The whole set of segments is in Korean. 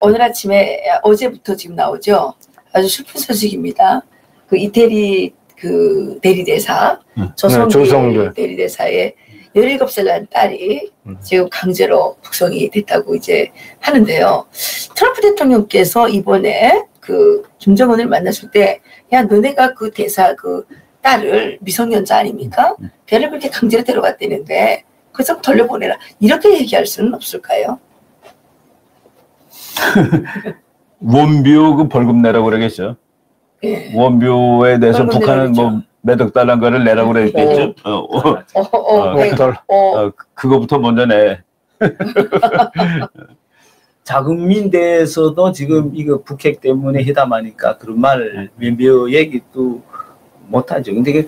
오늘 아침에 어제부터 지금 나오죠. 아주 슬픈 소식입니다. 그 이태리 그 대리대사 음. 조성길, 네. 대리대사의 17살 난 딸이 음. 지금 강제로 북송이 됐다고 이제 하는데요. 트럼프 대통령께서 이번에 그 김정은을 만났을 때, 야, 너네가 그 대사 그 딸을 미성년자 아닙니까? 음. 걔를 그렇게 강제로 데려갔다는데, 그래서 돌려보내라. 이렇게 얘기할 수는 없을까요? 원뷰 그 벌금 내라고 그러겠죠. 예. 원뷰에 대해서 벌금 북한은 뭐 몇억 달러 거를 내라고 그랬겠죠. 어, 어, 어, 어, 어, 네. 달. 어, 어, 그거부터 먼저 내. 자국민대에서도 지금 이거 북핵 때문에 회담하니까 그런 말몇 얘기도 못하죠. 근데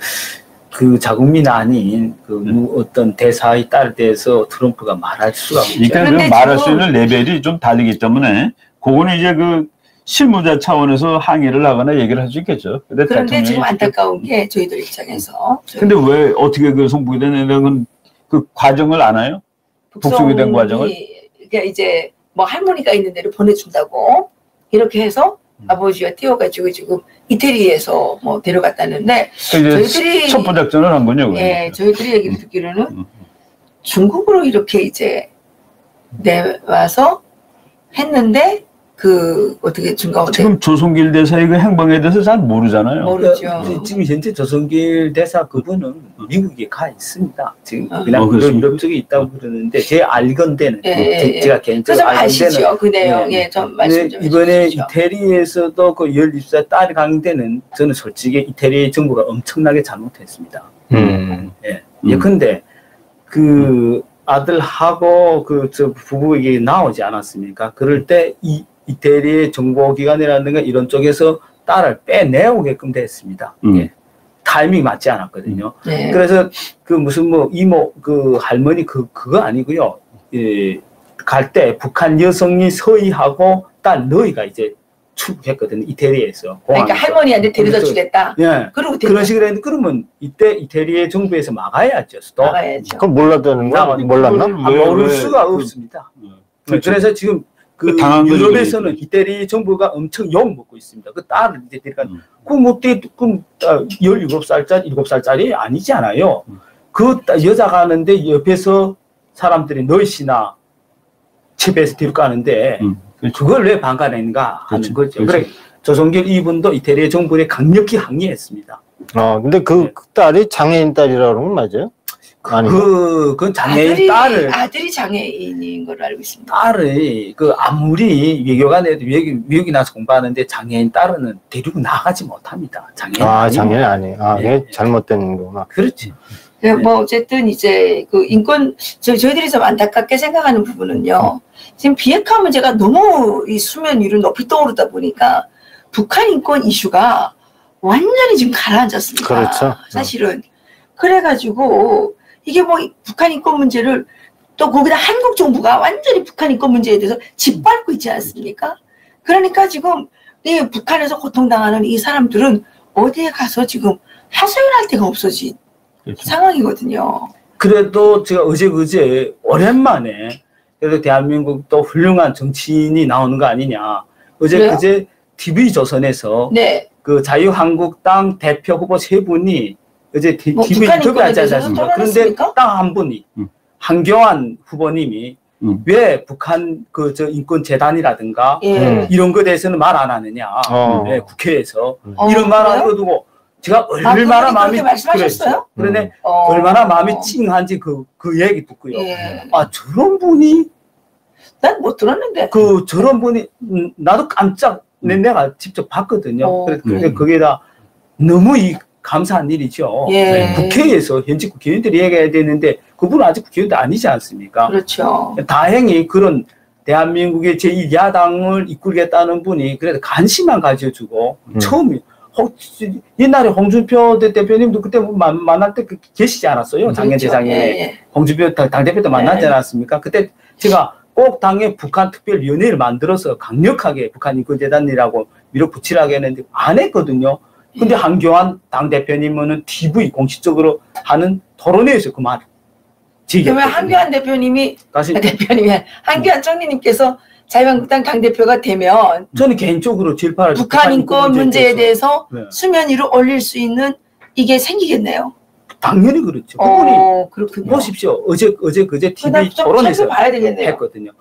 그, 그 자국민 아닌 그뭐 어떤 대사의 딸에 대해서 트럼프가 말할 수가 없죠. 그러니까 그 그런데 말할 수 있는 레벨이 좀 다르기 때문에 그거는 이제 그 실무자 차원에서 항의를 하거나 얘기를 할 수 있겠죠. 근데 그런데 대통령이 지금 안타까운 게 저희들 입장에서 근데 왜 어떻게 그 송북이 되는 그 과정을 아나요? 북송이 된 과정을? 그러니까 이제 뭐 할머니가 있는 데를 보내준다고 이렇게 해서 음. 아버지가 뛰어가지고 지금 이태리에서 뭐 데려갔다는데 저희들이- 첩보 작전을 한 거죠. 예, 저희들이 얘기를 듣기로는 음. 중국으로 이렇게 이제 내와서 했는데 그 어떻게 중간에 지금 조송길 대사의 그 행방에 대해서 잘 모르잖아요. 모르죠. 그 지금 현재 조성길 대사 그분은 미국에 가 있습니다. 지금 아. 그냥 어? 유럽 쪽에 있다고 그러는데 제 알건대는 예, 뭐 예, 제- 예. 제가 그 개인적으로 좀 알건대는 아시죠? 그 내용 네. 예, 좀 말씀 좀 이번에 해주시죠. 이태리에서도 그 12살 딸이 강대는 저는 솔직히 이태리 정부가 엄청나게 잘못했습니다. 음. 예. 음. 예컨대 그 아들하고 그 저 부부에게 나오지 않았습니까? 그럴 때 이 이태리의 정보기관이라든가 이런 쪽에서 딸을 빼내오게끔 됐습니다. 음. 예. 타이밍 맞지 않았거든요. 네. 그래서 그 무슨 뭐 이모 그 할머니 그 그거 아니고요. 예, 갈 때 북한 여성이 서희하고 딸 너희가 이제 출국했거든요. 이태리에서. 그러니까. 할머니한테 데려다 그래서- 주겠다. 예. 그러고 그런 식으로 했는데 그러면 이때 이태리의 정부에서 막아야죠. 또 나가야죠. 그건 몰랐다는 거야? 몰랐나? 아, 왜- 모를 왜 수가 그- 없습니다. 그렇죠. 그래서 지금 그그 유럽에서는. 이태리 정부가 엄청 욕 먹고 있습니다. 그 딸을 이제 데리가 음. 그뭐 때, 그 17살짜리, 7살짜리 아니지 않아요. 음. 그 따- 여자가 하는데 옆에서 사람들이 널씨나 집에서 데려가는데 음. 그렇죠. 그걸 왜 방관했는가 하는 그렇죠. 거죠. 그렇죠. 그래 조성길 이분도 이태리 정부에 강력히 항의했습니다. 어, 근데 그 딸이 장애인 딸이라고 그러면 맞아요? 아니. 그, 그 장애인 아들이 딸을 아들이 장애인인 걸로 알고 있습니다. 딸을 그 아무리 외교관에도 외국 외국에 나서 공부하는데 장애인 딸은 데리고 나가지 못합니다. 장애인 아. 장애인 아니. 아, 예. 이게 잘못된 거구나. 그렇지. 네, 뭐 어쨌든 이제 그 인권 저 저희들이 좀 안타깝게 생각하는 부분은요. 지금 비핵화 문제가 너무 이 수면 위로 높이 떠오르다 보니까 북한 인권 이슈가 완전히 지금 가라앉았습니다. 그렇죠. 사실은 그래가지고 이게 뭐 북한 인권 문제를 또 거기다 한국 정부가 완전히 북한 인권 문제에 대해서 짓밟고 있지 않습니까? 그러니까 지금 이 북한에서 고통당하는 이 사람들은 어디에 가서 지금 하소연할 데가 없어진 그렇죠. 상황이거든요. 그래도 제가 어제 그제 오랜만에 그래도 대한민국 또 훌륭한 정치인이 나오는 거 아니냐. 어제 그래요? 그제 TV 조선에서 네. 그 자유한국당 대표 후보 세 분이 어제 티- 뭐 인터뷰 인권에 하지 않습니까? 그런데? 딱 한 분이 음. 한교안 후보님이 음. 왜 북한 그 저 인권 재단이라든가 예. 음. 이런 거에 대해서는 말 안 하느냐. 어. 네, 국회에서 음. 어, 이런 말 그래요? 하는 거 두고 제가 얼마나 마음이 말씀하셨어요? 그런데 음. 어. 얼마나 마음이 찡한지 그, 그 얘기 듣고요. 예. 아, 저런 분이, 난 못 들었는데. 그, 저런 분이, 음, 나도 깜짝, 내- 내가 직접 봤거든요. 어. 그래- 근데 그게 다 너무 이 감사한 일이죠. 예. 네, 국회에서 현직 국회의원들이 얘기해야 되는데 그분은 아직 국회의원도 아니지 않습니까? 그렇죠. 다행히 그런 대한민국의 제1야당을 이끌겠다는 분이 그래도 관심만 가져주고 음. 처음에 홍- 옛날에 홍준표 대- 대표님도 그때 뭐 만- 만날 때 그- 계시지 않았어요? 작년 그렇죠. 재작년에 예, 예. 홍준표 당- 당대표 도 만나지 네. 않았습니까? 그때 제가 꼭 당의 북한 특별위원회를 만들어서 강력하게 북한 인권재단이라고 밀어붙이라고 했는데 안 했거든요. 근데 예. 한교안 당대표님은 TV 공식적으로 하는 토론회에서 그 말. 그러면 한교안 대표님이 다시 아, 대표님이 한교안 총리님께서 자유한국당 당대표가 되면 저는 개인적으로 질파를 북한 인권 문제에 대해서 네. 수면 위로 올릴 수 있는 이게 생기겠네요. 당연히 그렇죠. 그분이 어, 그렇군요. 보십시오. 어제 어제 그제 TV 토론에서 살펴봐야 되겠네요. 했거든요.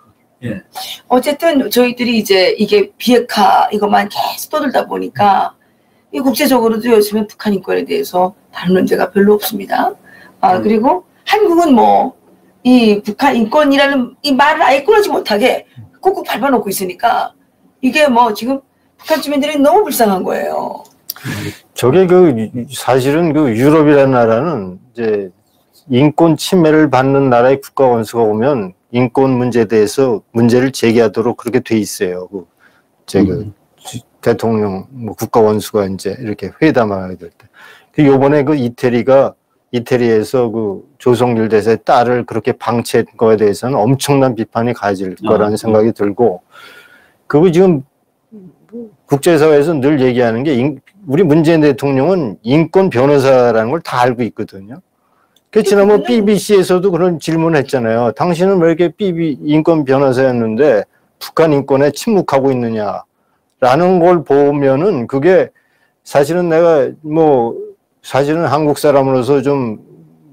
어쨌든 저희들이 이제 이게 비핵화 이것만 계속 떠들다 보니까 이 국제적으로도 요즘에 북한 인권에 대해서 다른 문제가 별로 없습니다. 아 음. 그리고 한국은 뭐 이 북한 인권이라는 이 말을 아예 끊어지 못하게 꾹꾹 밟아놓고 있으니까 이게 뭐 지금 북한 주민들이 너무 불쌍한 거예요. 저게 그 사실은 그 유럽이라는 나라는 이제 인권 침해를 받는 나라의 국가 원수가 오면 인권 문제에 대해서 문제를 제기하도록 그렇게 돼 있어요. 그 제가 음. 대통령 뭐 국가 원수가 이제 이렇게 회담하게 될 때. 그 요번에 그 이태리가 이태리에서 그 조성길 대사의 딸을 그렇게 방치한 거에 대해서는 엄청난 비판이 가질 아, 거라는 음. 생각이 들고 그거 지금 국제사회에서 늘 얘기하는 게 인- 우리 문재인 대통령은 인권 변호사라는 걸 다 알고 있거든요. 그 지난번 BBC에서도 그런 질문을 했잖아요. 당신은 왜 이렇게 BB 인권 변호사였는데 북한 인권에 침묵하고 있느냐 라는 걸 보면은 그게 사실은 내가 뭐 사실은 한국 사람으로서 좀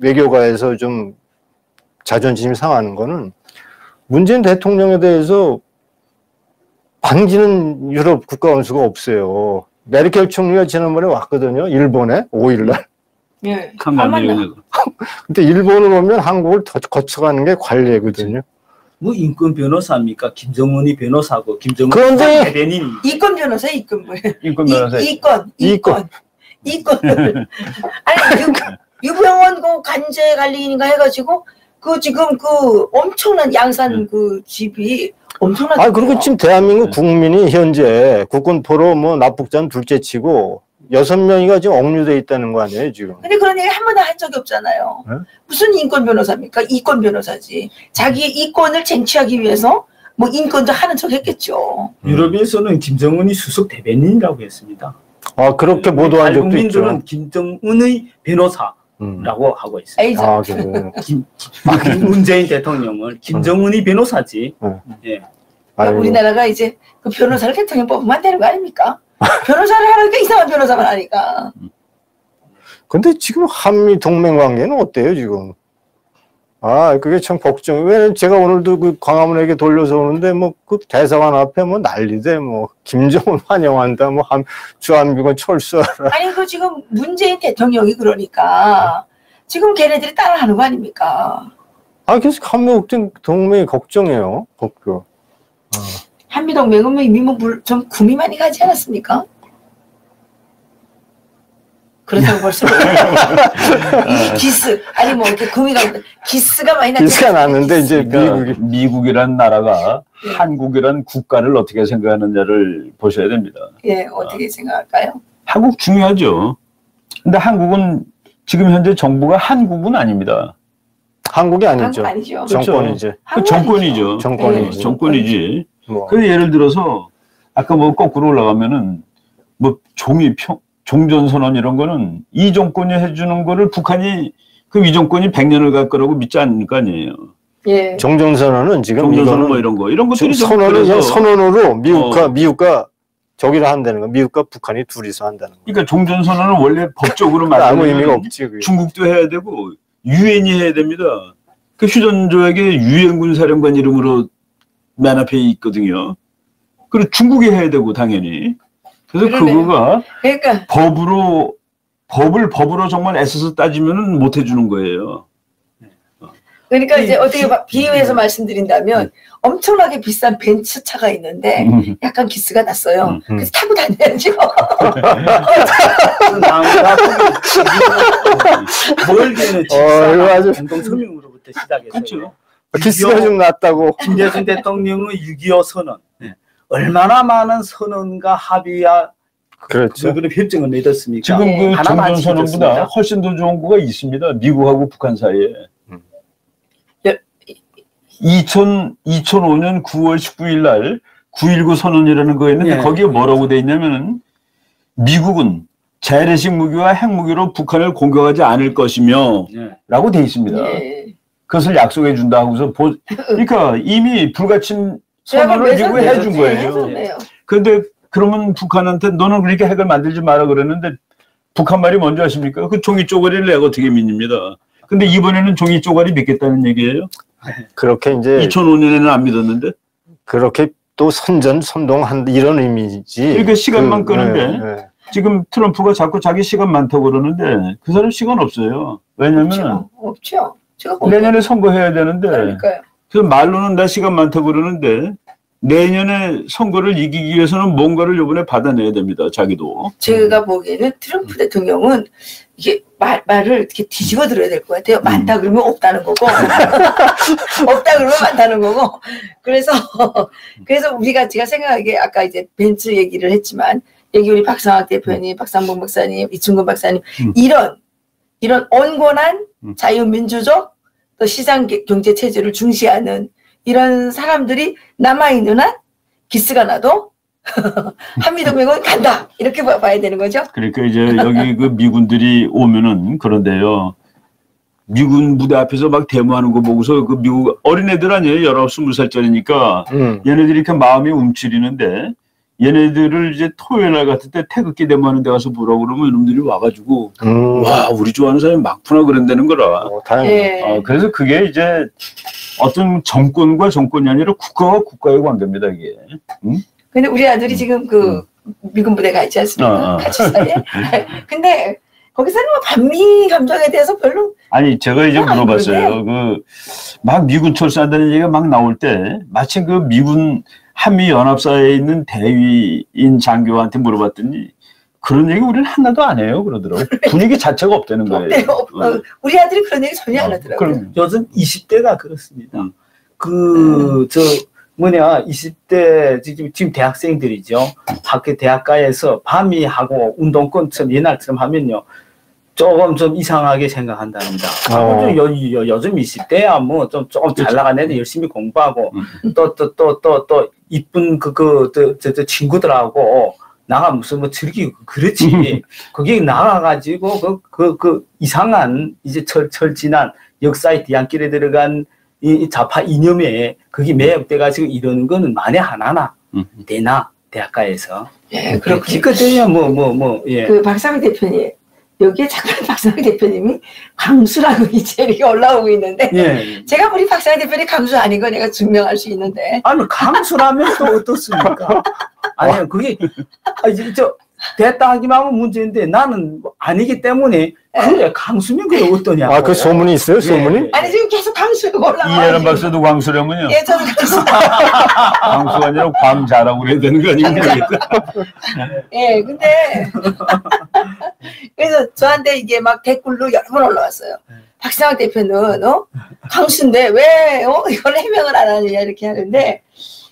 외교가에서 좀 자존심이 상하는 거는 문재인 대통령에 대해서 반기는 유럽 국가 원수가 없어요. 메르켈 총리가 지난번에 왔거든요. 일본에 5일날. 예. 만나. 근데 일본을 오면 한국을 더 거쳐가는 게 관례거든요. 뭐 인권 변호사입니까? 김정은이 변호사고 김정은 그런데- 대변인 이권 변호사 이권 뭐 인권 이, 변호사 이권 이권. 이권 아니 유, 유병원 그 관제 관리인가 해가지고 그 지금 그 엄청난 양산 그 집이 엄청나죠. 아, 그리고 지금 대한민국 국민이 현재 국군포로 뭐 납북자는 둘째 치고 여섯 명이가 지금 억류돼 있다는 거 아니에요, 지금. 근데 그런 얘기 한 번도 한 적이 없잖아요. 네? 무슨 인권 변호사입니까? 이권 변호사지. 자기의 이권을 쟁취하기 위해서 뭐 인권도 하는 척 했겠죠. 유럽에서는 김정은이 수석 대변인이라고 했습니다. 아, 그렇게 보도한 적도 국민들은 있죠. 김정은의 변호사라고 음. 하고 있어요. 에이저. 아, 그래요. 문재인 대통령을 김정은이 변호사지. 어. 예. 아이고. 우리나라가 이제 그 변호사를 대통령 뽑으면 안 되는 거 아닙니까? 변호사를 하니까 이상한 변호사만 하니까. 근데 지금 한미 동맹 관계는 어때요, 지금? 아, 그게 참 걱정. 왜냐면 제가 오늘도 그 광화문에게 돌려서 오는데 뭐 그 대사관 앞에 뭐 난리대, 뭐 김정은 환영한다, 뭐 한, 주한미군 철수하라. 아니 그 지금 문재인 대통령이 그러니까 지금 걔네들이 따라 하는 거 아닙니까? 아, 그래서 한미 동맹이 걱정해요, 걱정. 한미동맹은 뭐 이미 뭐좀 구미 많이 가지 않았습니까? 그렇다고 벌써 이 기스 아니 뭐 이렇게 구미가 기스가 많이 났 기스가 났는데 이제 미국이 미국이란 나라가 네. 한국이란 국가를 어떻게 생각하느냐를 보셔야 됩니다. 예 어떻게 생각할까요? 한국 중요하죠. 근데 한국은 지금 현재 정부가 한국은 아닙니다. 한국이 아니죠. 한국 아니죠. 정- 정권이지. 그 한국 정권이죠. 아니죠. 정권이지. 네. 정권이지. 뭐. 그래서 예를 들어서 아까 뭐 거꾸로 올라가면은 뭐 종이 평, 종전 선언 이런 거는 이 정권이 해주는 거를 북한이 그이 정권이 100년을 갈 거라고 믿지 않을 거 아니에요. 예. 정전선언은 지금 종전 선언 뭐 이거는 이런 거 이런 것들이 좀 선언을 그냥 선언으로 미국과 어. 미국과 저기를 한다는 거. 미국과 북한이 둘이서 한다는 거. 그러니까 종전 선언은 원래 법적으로 아무 의미가 없지. 그게. 중국도 해야 되고 유엔이 해야 됩니다. 그 휴전 조약에 유엔군 사령관 이름으로 맨 앞에 있거든요. 그리고 중국이 해야 되고 당연히. 그래서 그러네요. 그거가 그러니까 법으로 법을 법으로 정말 애써서 따지면은 못 해주는 거예요. 그러니까 이제 이- 어떻게 봐- 비유해서 말씀드린다면 엄청나게 비싼 벤츠 차가 있는데 음. 약간 기스가 났어요. 음, 음. 그래서 타고 다녀야죠. 어, 이거 아주- 공동 서명으로부터 시작해서 그렇죠. 기스가 좀 났다고. 김대중 대통령의 6.25 선언 얼마나 많은 선언과 합의와 그렇죠. 그런 협정을 맺었습니까? 지금 그 종전 선언보다 지켰습니다. 훨씬 더 좋은 거가 있습니다. 미국하고 북한 사이에. 음. 예. 2000, 2005년 9월 19일 날 9.19 선언이라는 거 있는데 예. 거기에 뭐라고 돼 있냐면은 미국은 재래식 무기와 핵무기로 북한을 공격하지 않을 것이며 예. 라고 돼 있습니다. 예. 그것을 약속해 준다 하고서 보, 그러니까 이미 불가침 선언을 미국이 해준 거예요. 근데 그러면 북한한테 너는 그렇게 핵을 만들지 마라 그랬는데 북한 말이 뭔지 아십니까? 그 종이 쪼가리를 내가 어떻게 믿습니다. 근데 이번에는 종이 쪼가리 믿겠다는 얘기예요. 그렇게 이제 2005년에는 안 믿었는데. 그렇게 또 선전 선동한 이런 의미지. 그러니까 시간만 끄는데. 네, 네. 지금 트럼프가 자꾸 자기 시간 많다고 그러는데 그 사람 시간 없어요. 왜냐면 없죠. 없죠. 제가 뭐- 내년에 선거해야 되는데 그러니까요. 그래서 말로는 나 시간 많다고 그러는데 내년에 선거를 이기기 위해서는 뭔가를 이번에 받아내야 됩니다. 자기도. 제가 보기에는 트럼프 대통령은 이게 말, 말을 이렇게 뒤집어 들어야 될 것 같아요. 많다 그러면 없다는 거고, 없다 그러면 많다는 거고. 그래서, 그래서 우리가 제가 생각하기에 아까 이제 벤츠 얘기를 했지만, 여기 우리 박상학 대표님, 박상봉 박사님, 이충근 박사님, 음. 이런, 이런 온건한 음. 자유민주적 또 시장 게- 경제 체제를 중시하는 이런 사람들이 남아있는 한 기스가 나도 한미동맹은 간다. 이렇게 봐- 봐야 되는 거죠. 그러니까 이제 여기 그 미군들이 오면은 그런데요. 미군 무대 앞에서 막 데모하는 거 보고서 그 미국 어린애들 아니에요. 열아홉 스물 살짜리니까 음. 얘네들이 이렇게 마음이 움츠리는데 얘네들을 이제 토요일 날 같을 때 태극기 데모하는 데 가서 보라고 그러면 이놈들이 와가지고 음. 와 우리 좋아하는 사람이 많구나 그런다는 거라. 어, 예. 어, 그래서 그게 이제 어떤 정권과 정권이 아니라 국가와 국가의 관계입니다 이게. 근데 우리 아들이 지금 그 미군 부대 가 있지 않습니까? 어, 어. 같이 사이에. 근데 거기서는 뭐 반미 감정에 대해서 별로 아니 제가 이제 아, 물어봤어요. 그 막 미군 철수한다는 얘기가 막 나올 때 마침 그 미군 한미 연합사에 있는 대위인 장교한테 물어봤더니 그런 얘기 우리는 하나도 안 해요 그러더라고. 분위기 자체가 없다는 거예요. 없대요. 어, 우리 아들이 그런 얘기 전혀 안 하더라고요. 그럼 요즘 20대가 그렇습니다. 음. 그, 저, 뭐냐, 20대, 지금, 지금 대학생들이죠. 학교 대학가에서 밤이 하고 운동권처럼 옛날처럼 하면요. 조금 좀 이상하게 생각한답니다. 어. 아, 요, 요, 요즘 20대야 뭐 좀 조금 잘 나간 애들 열심히 공부하고 또 또 또 또 또 이쁜 그그 저, 저, 저 친구들하고 나가 무슨 뭐 즐기고 그렇지. 그게 나가가지고 그 그 그 이상한 이제 철 철진한 역사의 뒤안길에 들어간 이, 이 좌파 이념에 그게 매혹돼가지고 이러는 거는 만에 하나나 음. 되나 대학가에서 예, 그렇군요. 기껏해야 뭐 뭐 뭐 예. 그 박상희 대표님 여기에 자꾸 박상희 대표님이 강수라고 이제 이렇게 올라오고 있는데 예. 제가 우리 박상희 대표님 강수 아닌 거 내가 증명할 수 있는데 아니 강수라면 또 어떻습니까? 아니 그게 아, 저 됐다 하기만 하면 문제인데 나는 뭐 아니기 때문에 그래 강수면 그게 어떠냐고. 아, 그 소문이 있어요, 소문이? 예. 아니 지금 계속 강수가 올라와요. 이해란 박사도 광수라면요. 예, 저는 그렇습니다. 광수가 아니라 광자라고 그래야 되는 거 아닙니까? 예, 근데 그래서 저한테 이게 막 댓글로 여러 번 올라왔어요. 네. 박상학 대표는 어 강수인데 왜 어? 이걸 해명을 안 하느냐 이렇게 하는데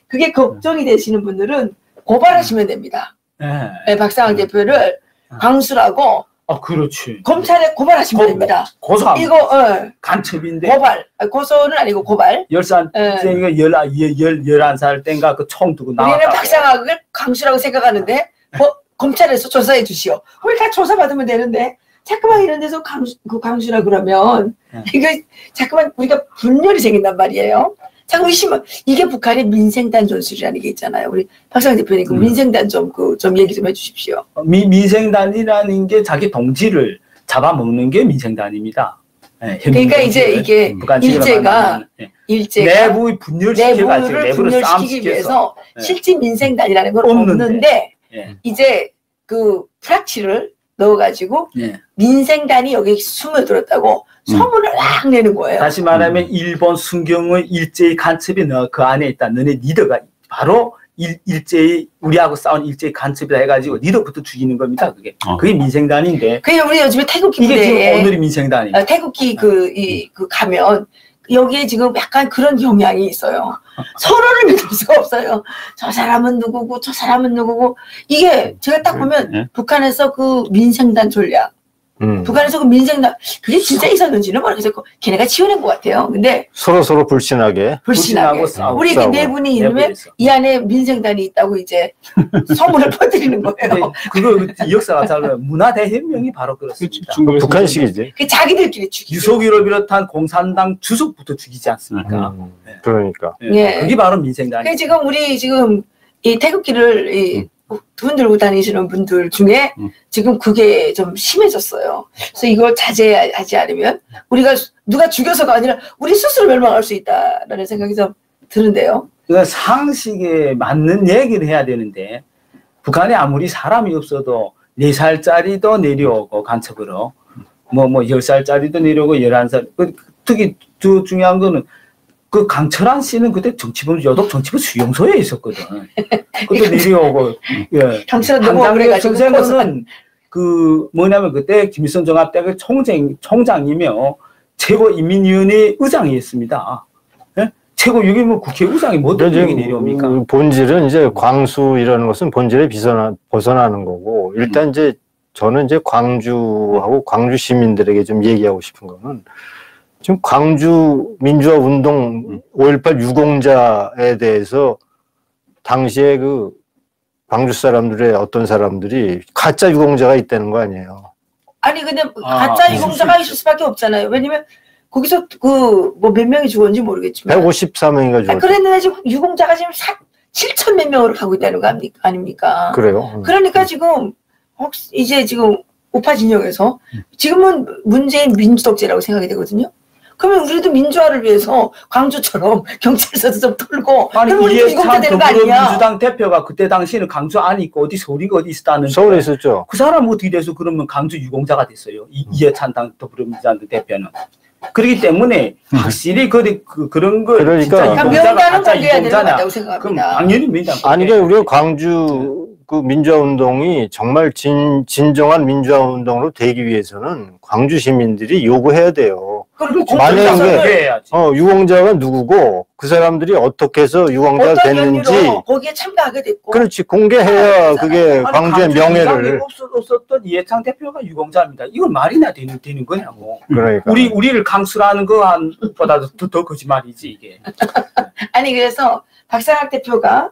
그게 걱정이 되시는 분들은 고발하시면 됩니다. 예. 예, 박상학 대표를 강수라고 아 그렇지. 검찰에 고발하시면 고- 됩니다. 고소함 이거 어, 간첩인데 고발 아, 고소는 아니고 고발. 열산 예. 생이가 열아 열 열한 살 땐가 그 총 두고 우리는 나왔다. 박상학을 강수라고 생각하는데 뭐, 검찰에서 조사해 주시오. 우리가 조사 받으면 되는데 자꾸만 이런 데서 강수, 그 강수라 그러면 네. 이거 자꾸만 우리가 분열이 생긴단 말이에요. 자꾸 의심은 이게 북한의 민생단 전술이라는 게 있잖아요. 우리 박상 대표님 그 음. 민생단 좀 그좀 얘기 좀 해주십시오. 미, 민생단이라는 게 자기 동지를 잡아먹는 게 민생단입니다. 예, 현민 그러니까 이제. 이게 일제가 예. 일제가 내부 분열시켜가지고 내부를 분열시키기 위해서 네. 실제 민생단이라는 건 없는데. 없는데 예. 이제 그 프락치를 넣어가지고 예. 민생단이 여기 숨어들었다고 음. 소문을 확 내는 거예요. 다시 말하면 일본 순경의 일제히 간첩이 너 그 안에 있다. 너네 리더가 바로 일, 일제히 우리하고 싸운 일제히 간첩이다 해가지고 리더부터 죽이는 겁니다. 그게 어. 그게 민생단인데 그게 우리 요즘에 태극기 이게 지금 오늘의 민생단이. 어, 태극기 그, 이, 그 가면 여기에 지금 약간 그런 경향이 있어요. 서로를 믿을 수가 없어요. 저 사람은 누구고 저 사람은 누구고 이게 제가 딱 보면 예? 북한에서 그 민생단 전략 음. 북한에서 그 민생단 그게 진짜 있었는지는 모르겠어요. 그 걔네가 지어낸 것 같아요. 근데 서로 서로 불신하게 불신하게 불신하고 싸우고 우리 그 싸우고. 네 분이 이러면. 이 안에 민생단이 있다고 이제 소문을 퍼뜨리는 거예요. 그거 이 역사가 잘 문화 대혁명이 바로 그렇습니다. 북한식이지. 그 자기들끼리 죽이고 유속이를 비롯한 공산당 주석부터 죽이지 않습니까? 음. 네. 그러니까 예. 예. 그게 바로 민생단이. 그 지금 우리 지금 이 태극기를 이 돈 들고 다니시는 분들 중에 음. 지금 그게 좀 심해졌어요. 그래서 이걸 자제하지 않으면 우리가 누가 죽여서가 아니라 우리 스스로 멸망할 수 있다라는 생각이 좀 드는데요. 그 상식에 맞는 얘기를 해야 되는데 북한에 아무리 사람이 없어도 4살짜리도 내려오고 간첩으로 뭐뭐 10살짜리도 내려오고 11살 그, 특히 더 중요한 거는 그 강철한 씨는 그때 정치부 여독 정치부 수용소에 있었거든. 그때 내려오고 예. 경찰은 너무 억울해가지고 선생은 그 뭐냐면 그때 김일성 정합대학 총장 총장이며 최고 인민위원회 의장이었습니다. 예? 최고 여기 뭐 국회의장이 뭐 근데 얘기 내려옵니까? 지금 본질은 이제 광수 이라는 것은 본질에 비서나, 벗어나는 거고 일단 이제 저는 이제 광주하고 광주 시민들에게 좀 얘기하고 싶은 거는 지금 광주 민주화 운동 5.18 유공자에 대해서 당시에 그 광주 사람들의 어떤 사람들이 가짜 유공자가 있다는 거 아니에요. 아니 근데 아, 가짜 있을 유공자가 수 있을 수밖에 없잖아요. 왜냐면 거기서 그 뭐 몇 명이 죽었는지 모르겠지만 154명이가 아, 죽었죠. 그랬는데 지금 유공자가 지금 7천 몇 명으로 가고 있다는 거 아닙니까? 아닙니까? 그래요. 음. 그러니까 지금 혹시 이제 지금 우파 진영에서 지금은 문재인 민주독재라고 생각이 되거든요. 그러면 우리도 민주화를 위해서 광주처럼 경찰서도 좀 털고 아니 거 아니냐? 더불어민주당 대표가 그때 당시에는 강주 안에 있고 어디 서울이가 어디 있었다는 서울에 있었죠. 그 사람 어떻게 돼서 그러면 강주 유공자가 됐어요. 이, 이해찬 당 더불어민주당 대표는. 그렇기 때문에 확실히 그, 그 그런 걸 그러니까 진짜 그러니까 명단은 것 유공자냐? 같다고 그럼 생각합니다. 당연히 민당. 아니, 그러니까 우리가 광주 그 민주화 운동이 정말 진, 진정한 민주화 운동으로 되기 위해서는 광주 시민들이 요구해야 돼요. 만약에 해야지. 어, 유공자가 누구고 그 사람들이 어떻게 해서 유공자가 어떤 됐는지 거기에 참가하게 됐고 그렇지 공개해야 그게 아니, 광주의 명예를 없었- 없었던 이해창 대표가 유공자입니다. 이건 말이나 되는, 되는 거냐고. 그러니까 우리 우리를 강수라는 거한보다도 더, 더 거짓말이지 이게. 아니 그래서 박상학 대표가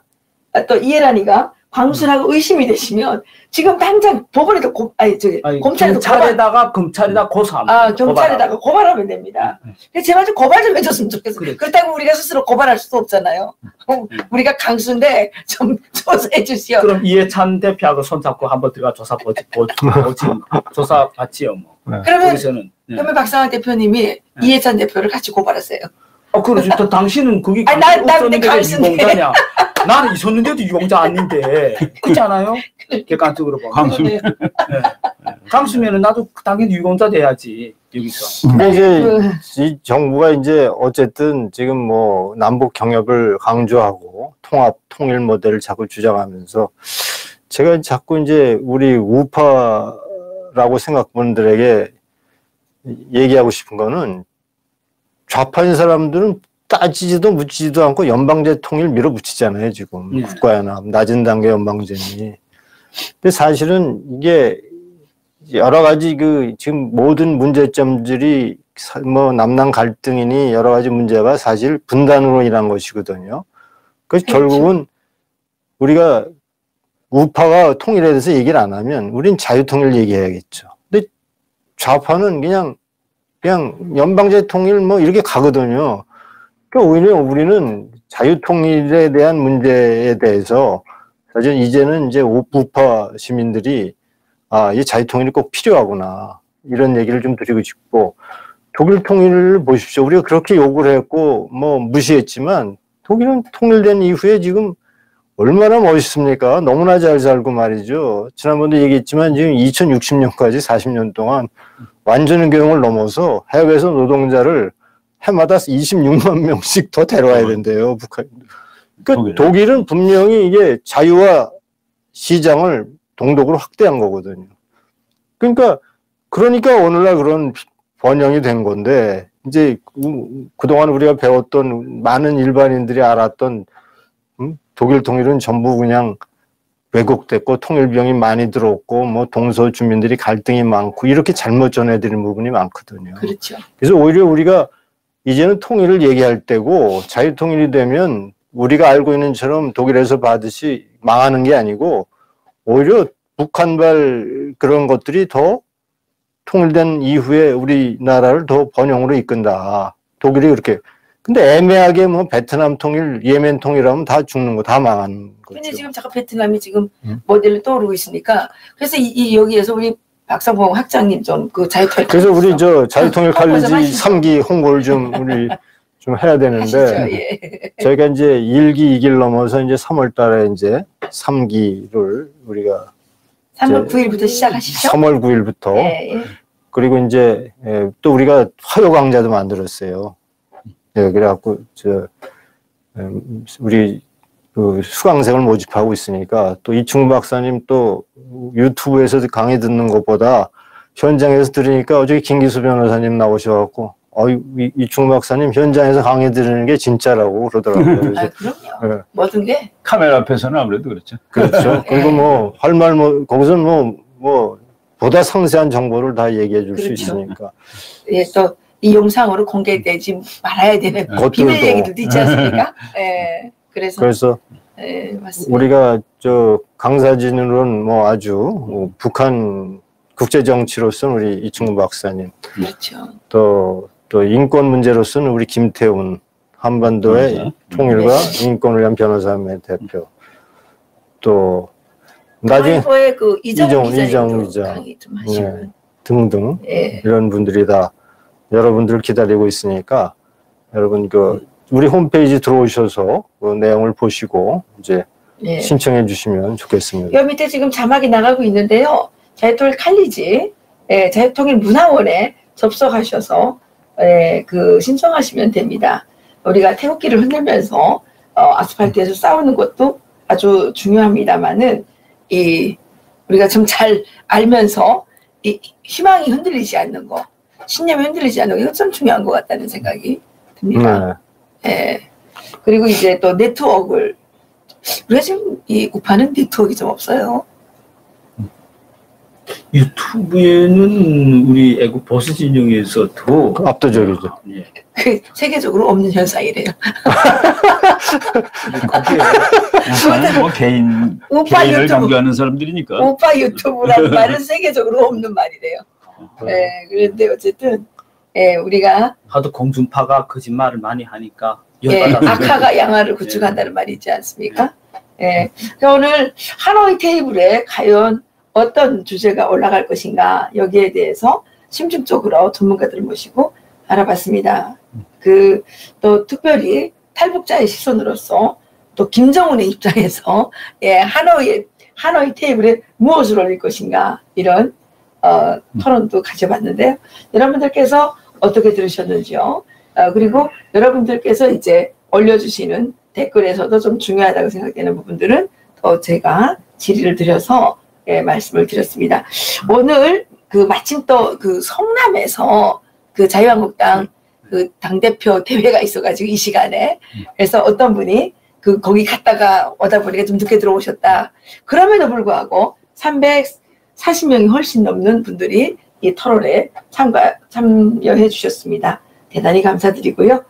아, 또 이해란이가 광수라고 의심이 되시면 지금 당장 법원에도 고, 아니 저기 아니, 검찰에도 고발, 경찰에다가 검찰에다 고소하면 아 경찰에다가 고발하면 됩니다. 근데 제발 좀 고발 좀 해줬으면 좋겠어. 그래. 그렇다고 우리가 스스로 고발할 수도 없잖아요. 어, 우리가 강수인데 좀 조사해 주시오. 그럼 이해찬 대표하고 손잡고 한번 들어가 조사 보지 보지 보지 조사 받지요 뭐. 그러면 거기서는. 네. 그러면 박상학 대표님이 이해찬 대표를 같이 고발하세요. 어 그렇지. 또 당신은 거기 아니, 나- 나 근데 없었는데 왜 강수인데. 유공자냐? 나는 있었는데도 유공자 아닌데 그렇잖아요. 객관적으로 보면. 강수. 네. 강수면은 나도 당연히 유공자 돼야지 여기서. 근데 이제 그, 이 정부가 이제 어쨌든 지금 뭐 남북 경협을 강조하고 통합 통일 모델을 자꾸 주장하면서 제가 자꾸 이제 우리 우파라고 생각분들에게 얘기하고 싶은 거는 좌파인 사람들은 따지지도 묻지도 않고 연방제 통일 밀어붙이잖아요 지금 네. 국가연합 낮은 단계 연방제니 근데 사실은 이게 여러 가지 그 지금 모든 문제점들이 사- 뭐 남남 갈등이니 여러 가지 문제가 사실 분단으로 인한 것이거든요. 그래서 그렇죠. 결국은 우리가 우파가 통일에 대해서 얘기를 안 하면 우린 자유통일 얘기해야겠죠. 근데 좌파는 그냥 그냥 연방제 통일 뭐 이렇게 가거든요. 그러니까 오히려 우리는 자유통일에 대한 문제에 대해서 사실 이제는 이제 우파 시민들이 아, 이 자유통일이 꼭 필요하구나. 이런 얘기를 좀 드리고 싶고, 독일 통일을 보십시오. 우리가 그렇게 욕을 했고, 뭐, 무시했지만, 독일은 통일된 이후에 지금 얼마나 멋있습니까? 너무나 잘 살고 말이죠. 지난번도 얘기했지만 지금 2060년까지 40년 동안 완전 교육을 넘어서 해외에서 노동자를 해마다 26만 명씩 더 데려와야 된대요, 북한. 그러니까 독일은? 분명히 이게 자유와 시장을 동독으로 확대한 거거든요. 그러니까 그러니까 오늘날 그런 번영이 된 건데 이제 그- 그동안 우리가 배웠던 많은 일반인들이 알았던 음? 독일 통일은 전부 그냥 왜곡됐고 통일병이 많이 들어왔고 뭐 동서 주민들이 갈등이 많고 이렇게 잘못 전해드린 부분이 많거든요. 그렇죠. 그래서 오히려 우리가 이제는 통일을 얘기할 때고 자유 통일이 되면 우리가 알고 있는 처럼 독일에서 받듯이 망하는 게 아니고 오히려 북한발 그런 것들이 더 통일된 이후에 우리나라를 더 번영으로 이끈다. 독일이 그렇게. 근데 애매하게 뭐 베트남 통일, 예멘 통일하면 다 죽는 거, 다 망하는 거죠. 근데 지금 잠깐 베트남이 지금 음. 모델로 떠오르고 있으니까 그래서 이, 이 여기에서 우리 박상봉 학장님 좀 그 자유통일 그래서 우리 저 자유통일 칼리지 하시죠. 3기 홍보를 좀 우리 좀 해야 되는데. 예. 저희가 이제 1기, 2기를 넘어서 이제 3월 달에 이제 3기를 우리가 3월 이제 9일부터 시작하시죠. 3월 9일부터 예, 예. 그리고 이제 예, 또 우리가 화요 강좌도 만들었어요. 예, 그래갖고 저 음, 우리 그 수강생을 모집하고 있으니까 또 이충 박사님 또 유튜브에서 강의 듣는 것보다 현장에서 들으니까 어저께 김기수 변호사님 나오셔갖고 어, 이, 이충 박사님 현장에서 강의 들으는 게 진짜라고 그러더라고요. 아, 그럼요. 예, 모든 게 카메라 앞에서는 아무래도 그렇죠. 그렇죠. 그리고 뭐 할 말 뭐 거기서 뭐뭐 보다 상세한 정보를 다 얘기해 줄수 그렇죠. 있으니까. 예, 또 이 영상으로 공개되지 말아야 되는 것들도. 비밀 얘기들도 있지 않습니까? 예. 그래서 그래서 예, 맞습니다. 우리가 저 강사진으로는 뭐 아주 뭐 북한 국제 정치로서는 우리 이충구 박사님 그렇죠. 또 또 인권 문제로서는 우리 김태훈 한반도의 변호사. 통일과 네. 인권을 위한 변호사의 대표 또 나중에 그 이정 이정- 기자. 하시면 등등 예. 이런 분들이 다 여러분들을 기다리고 있으니까 여러분 그 우리 홈페이지 들어오셔서 그 내용을 보시고 이제 예. 신청해 주시면 좋겠습니다. 여 밑에 지금 자막이 나가고 있는데요. 자유통일 칼리지, 예, 자유통일 문화원에 접속하셔서 예, 그 신청하시면 됩니다. 우리가 태극기를 흔들면서 어, 아스팔트에서 싸우는 것도 아주 중요합니다만은 이 우리가 좀 잘 알면서 이 희망이 흔들리지 않는 거, 신념이 흔들리지 않는 거 이거 좀 중요한 것 같다는 생각이 듭니다. 네. 예. 그리고 이제 또 네트워크를 우리가 지금 이 우파는 네트워크가 좀 없어요. 유튜브에는 우리 애국 보수 진영에서도 그 압도적이죠. 예. 그 세계적으로 없는 현상이래요. 우파는 뭐 개인 우파 개인을 유튜브, 강조하는 사람들이니까. 우파 유튜브라는 말은 세계적으로 없는 말이래요. 예, 그런데 어쨌든 예, 우리가 하도 공중파가 거짓말을 많이 하니까 예, 악화가 양화를 구축한다는 말이 있지 않습니까? 예, 그러니까 오늘 하노이 테이블에 과연 어떤 주제가 올라갈 것인가 여기에 대해서 심층적으로 전문가들을 모시고 알아봤습니다. 그 또 특별히 탈북자의 시선으로서 또 김정은의 입장에서 예, 하노이 하노이 테이블에 무엇을 올릴 것인가 이런 어, 토론도 가져봤는데요. 여러분들께서 어떻게 들으셨는지요? 어, 그리고 여러분들께서 이제 올려주시는 댓글에서도 좀 중요하다고 생각되는 부분들은 더 제가 질의를 드려서 예, 말씀을 드렸습니다. 오늘 그 마침 또 그 성남에서 그 자유한국당 그 당대표 대회가 있어가지고 이 시간에 그래서 어떤 분이 그 거기 갔다가 오다 보니까 좀 늦게 들어오셨다. 그럼에도 불구하고 340명이 훨씬 넘는 분들이 이 토론에 참가, 참여해 주셨습니다. 대단히 감사드리고요.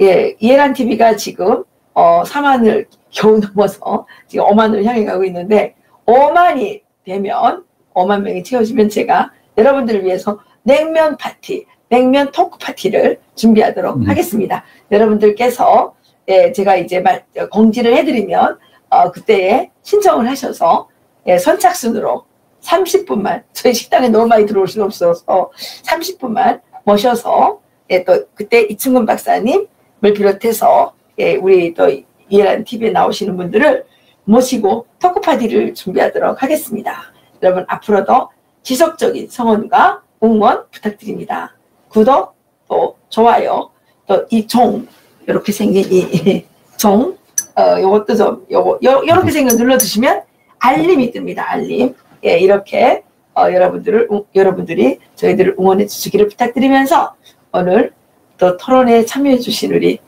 예, 이해란 TV가 지금 어, 4만을 겨우 넘어서 지금 5만을 향해 가고 있는데 5만이 되면 5만 명이 채워지면 제가 여러분들을 위해서 냉면 파티, 냉면 토크 파티를 준비하도록 음. 하겠습니다. 여러분들께서 예, 제가 이제 말, 공지를 해드리면 어, 그때에 신청을 하셔서 예, 선착순으로 30분만 저희 식당에 너무 많이 들어올 수는 없어서 30분만 모셔서 예, 또 그때 이충근 박사님을 비롯해서 예, 우리 또 이해란 TV에 나오시는 분들을 모시고 토크 파티를 준비하도록 하겠습니다. 여러분 앞으로도 지속적인 성원과 응원 부탁드립니다. 구독, 또 좋아요, 또 이 종 이렇게 생긴 이 종, 어, 요것도 좀 요거 요, 요렇게 생긴 거 눌러 주시면 알림이 뜹니다. 알림. 예, 이렇게 어, 여러분들을 응- 여러분들이 저희들을 응원해 주시기를 부탁드리면서 오늘 또 토론에 참여해 주신 우리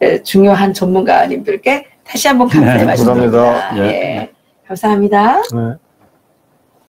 에, 중요한 전문가님들께 다시 한번 감사의 네, 말씀 드립니다. 감사합니다. 예, 감사합니다. 네.